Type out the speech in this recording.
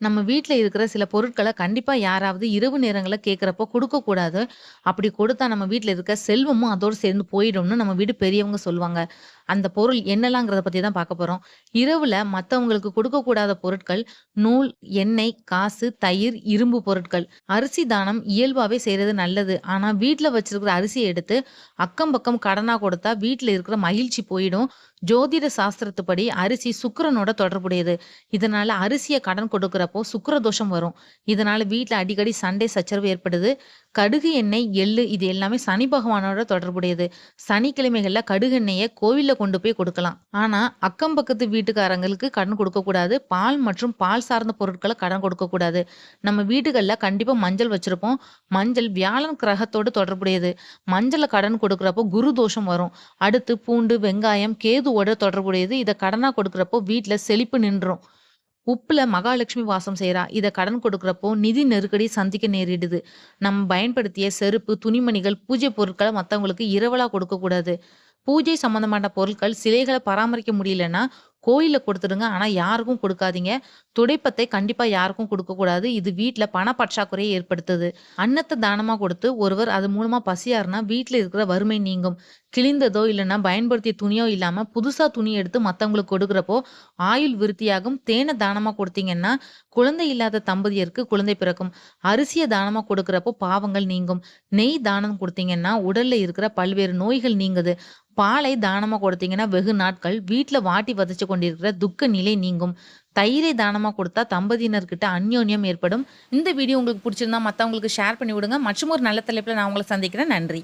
நம்ம வீட்டில் இருக்கிற சில பொருட்களை கண்டிப்பா யாராவது இரவு நேரங்களை கேட்குறப்போ கொடுக்கக்கூடாது அப்படி கொடுத்தா நம்ம வீட்டில் இருக்க செல்வமும் அதோடு சேர்ந்து போயிடும்னு நம்ம வீடு பெரியவங்க சொல்லுவாங்க. அந்த பொருள் என்னலாங்கிறத பத்தி தான் பார்க்க போறோம். இரவுல மத்தவங்களுக்கு கொடுக்கக்கூடாத பொருட்கள் நூல், எண்ணெய், காசு, தயிர், இரும்பு பொருட்கள். அரிசி தானம் இயல்பாவே செய்யறது நல்லது. ஆனா வீட்டுல வச்சிருக்கிற அரிசியை எடுத்து அக்கம் பக்கம் கடனா கொடுத்தா வீட்டுல இருக்கிற மகிழ்ச்சி போயிடும். ஜோதிட சாஸ்திரத்துப்படி அரிசி சுக்கிரனோட தொடர்புடையது. இதனால அரிசியை கடன் கொடுக்கிறப்போ சுக்கர தோஷம் வரும். இதனால வீட்டுல அடிக்கடி சண்டை, சச்சரவு ஏற்படுது. கடுகு எண்ணெய், எள்ளு இது எல்லாமே சனி பகவானோட தொடர்புடையது. சனிக்கிழமைகளில் கடுகு எண்ணெயை கோவில்ல கொண்டு போய் கொடுக்கலாம். ஆனால் அக்கம் பக்கத்து வீட்டுக்காரங்களுக்கு கடன் கொடுக்கக்கூடாது. பால் மற்றும் பால் சார்ந்த பொருட்களை கடன் கொடுக்கக்கூடாது. நம்ம வீடுகளில் கண்டிப்பாக மஞ்சள் வச்சுருப்போம் மஞ்சள் வியாழன் கிரகத்தோட தொடர்புடையது. மஞ்சளை கடன் கொடுக்குறப்போ குரு தோஷம் வரும். அடுத்து பூண்டு, வெங்காயம் கேதுவோட தொடர்புடையது. இதை கடனாக கொடுக்குறப்போ வீட்டில் செழிப்பு நின்றும். உப்புல மகாலட்சுமி வாசம் செய்யறா இதை கடன் கொடுக்குறப்போ நிதி நெருக்கடி சந்திக்க நேரிடுது. நம்ம பயன்படுத்திய செருப்பு, துணிமணிகள், பூஜை பொருட்களை மத்தவங்களுக்கு இரவலா கொடுக்கக்கூடாது. பூஜை சம்பந்தமான பொருட்கள், சிலைகளை பராமரிக்க முடியலன்னா கோயிலில் கொடுத்துடுங்க ஆனா யாருக்கும் கொடுக்காதீங்க துடைப்பத்தை கண்டிப்பாக யாருக்கும் கொடுக்கக்கூடாது இது வீட்டில் பண பற்றாக்குறையை ஏற்படுத்துது. அன்னத்தை தானமாக கொடுத்து ஒருவர் அது மூலமா பசியாருனா வீட்டில் இருக்கிற வறுமை நீங்கும். கிழிந்ததோ இல்லைன்னா பயன்படுத்திய துணியோ இல்லாமல் புதுசா துணி எடுத்து மத்தவங்களுக்கு கொடுக்குறப்போ ஆயுள் விருத்தியாகும். தேனை தானமாக கொடுத்தீங்கன்னா குழந்தை இல்லாத தம்பதியருக்கு குழந்தை பிறக்கும். அரிசியை தானமா கொடுக்குறப்போ பாவங்கள் நீங்கும். நெய் தானம் கொடுத்தீங்கன்னா உடல்ல இருக்கிற பல்வேறு நோய்கள் நீங்குது. பாலை தானமாக கொடுத்தீங்கன்னா வெகு நாட்கள் வீட்டில் வாட்டி வதச்சு கொண்டிருக்கிற துக்க நிலை நீங்கும். தயிரை தானமாக கொடுத்தா தம்பதியினர்கிட்ட அந்யோன்யம் ஏற்படும். இந்த வீடியோ உங்களுக்கு பிடிச்சிருந்தா மற்றவங்களுக்கு ஷேர் பண்ணி விடுங்க. மற்றும் ஒரு நல்ல தலைப்பில் நான் உங்களை சந்திக்கிறேன். நன்றி.